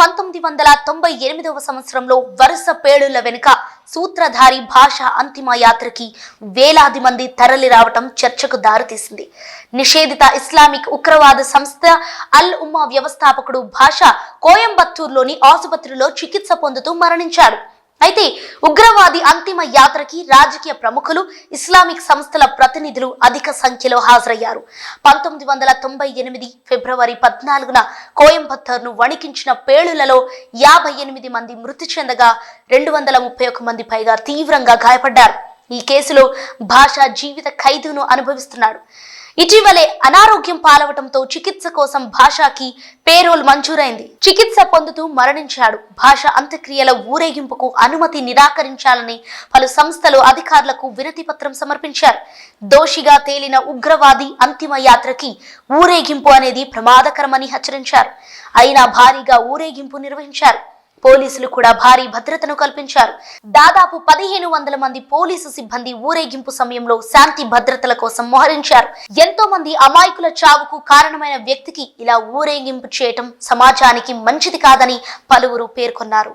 పంతొమ్మిది వందల తొంభై ఎనిమిదవ సంవత్సరంలో వరుస పేలుళ్ళ వెనుక సూత్రధారి భాష అంతిమ యాత్రకి వేలాది మంది తరలి రావటం చర్చకు దారితీసింది. నిషేధిత ఇస్లామిక్ ఉగ్రవాద సంస్థ అల్ ఉమ్మా వ్యవస్థాపకుడు భాష కోయంబత్తూరులోని ఆసుపత్రిలో చికిత్స పొందుతూ మరణించాడు. అయితే ఉగ్రవాది అంతిమ యాత్రకి రాజకీయ ప్రముఖులు ఇస్లామిక్ సంస్థల ప్రతినిధులు అధిక సంఖ్యలో హాజరయ్యారు. పంతొమ్మిది వందల తొంభై ఎనిమిది ఫిబ్రవరి పద్నాలుగున కోయంబత్తూర్ను వణికించిన పేలులలో యాభై ఎనిమిది మంది మృతి చెందగా రెండు వందల ముప్పై ఒక మంది పైగా తీవ్రంగా గాయపడ్డారు. ఈ కేసులో భాష జీవిత ఖైదును అనుభవిస్తున్నాడు. ఇటీవలే అనారోగ్యం పాలవటంతో చికిత్స కోసం భాషకి పేరోల్ మంజూరైంది. చికిత్స పొందుతూ మరణించాడు. భాష అంత్యక్రియల ఊరేగింపుకు అనుమతి నిరాకరించాలని పలు సంస్థలు అధికారులకు వినతి పత్రం సమర్పించారు. దోషిగా తేలిన ఉగ్రవాది అంతిమ యాత్రకి ఊరేగింపు అనేది ప్రమాదకరమని హెచ్చరించారు. అయినా భారీగా ఊరేగింపు నిర్వహించారు. పోలీసులు కూడా భారీ భద్రతను కల్పించారు. దాదాపు పదిహేను వందల మంది పోలీసు సిబ్బంది ఊరేగింపు సమయంలో శాంతి భద్రతల కోసం మోహరించారు. ఎంతో మంది అమాయకుల చావుకు కారణమైన వ్యక్తికి ఇలా ఊరేగింపు చేయటం సమాజానికి మంచిది కాదని పలువురు పేర్కొన్నారు.